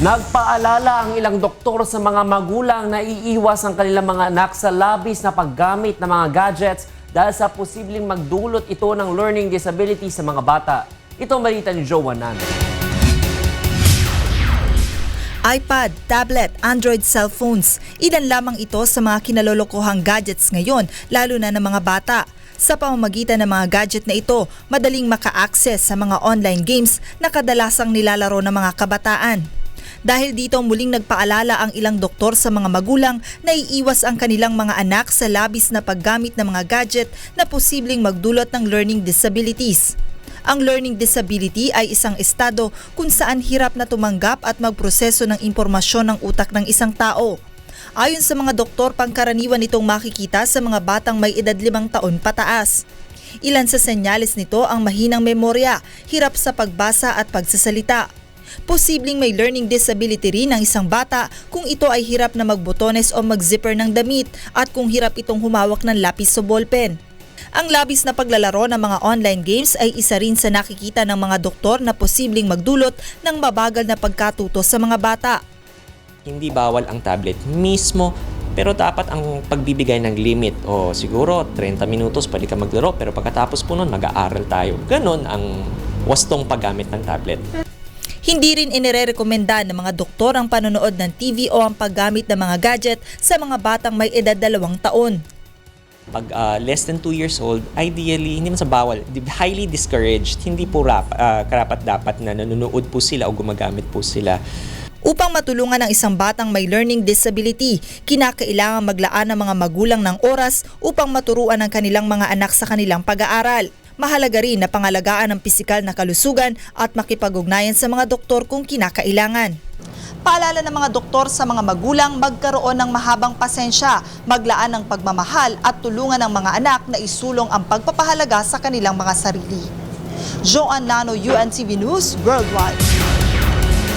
Nagpaalala ang ilang doktor sa mga magulang na iiwas ang kanilang mga anak sa labis na paggamit ng mga gadgets dahil sa posibleng magdulot ito ng learning disability sa mga bata. Ito ang balita ni Joe Wanan. iPad, tablet, Android cellphones. Ilan lamang ito sa mga kinalolokohang gadgets ngayon, lalo na ng mga bata. Sa pamamagitan ng mga gadget na ito, madaling maka-access sa mga online games na kadalasang nilalaro ng mga kabataan. Dahil dito muling nagpaalala ang ilang doktor sa mga magulang na iiwas ang kanilang mga anak sa labis na paggamit ng mga gadget na posibleng magdulot ng learning disabilities. Ang learning disability ay isang estado kung saan hirap na tumanggap at magproseso ng impormasyon ng utak ng isang tao. Ayon sa mga doktor, pangkaraniwan itong makikita sa mga batang may edad limang taon pataas. Ilan sa senyales nito ang mahinang memorya, hirap sa pagbasa at pagsasalita. Posibleng may learning disability rin ang isang bata kung ito ay hirap na magbotones o mag-zipper ng damit at kung hirap itong humawak ng lapis o ballpen. Ang labis na paglalaro ng mga online games ay isa rin sa nakikita ng mga doktor na posibleng magdulot ng mabagal na pagkatuto sa mga bata. hindi bawal ang tablet mismo pero dapat ang pagbibigay ng limit o siguro 30 minutos pwede ka maglaro pero pagkatapos po nun mag-aaral tayo. Ganon ang wastong paggamit ng tablet. Hindi rin inirerekomenda ng mga doktor ang panonood ng TV o ang paggamit ng mga gadget sa mga batang may edad dalawang taon. Pag ah, less than 2 years old, ideally, hindi man sa bawal, highly discouraged. Hindi po rap, ah, karapat dapat na nanonood po sila o gumagamit po sila. Upang matulungan ang isang batang may learning disability, kinakailangan maglaan ng mga magulang ng oras upang maturuan ang kanilang mga anak sa kanilang pag-aaral. Mahalaga rin na pangalagaan ang pisikal na kalusugan at makipag-ugnayan sa mga doktor kung kinakailangan. Paalala ng mga doktor sa mga magulang magkaroon ng mahabang pasensya, maglaan ng pagmamahal at tulungan ng mga anak na isulong ang pagpapahalaga sa kanilang mga sarili. Joan Nano, UNTV News, Worldwide.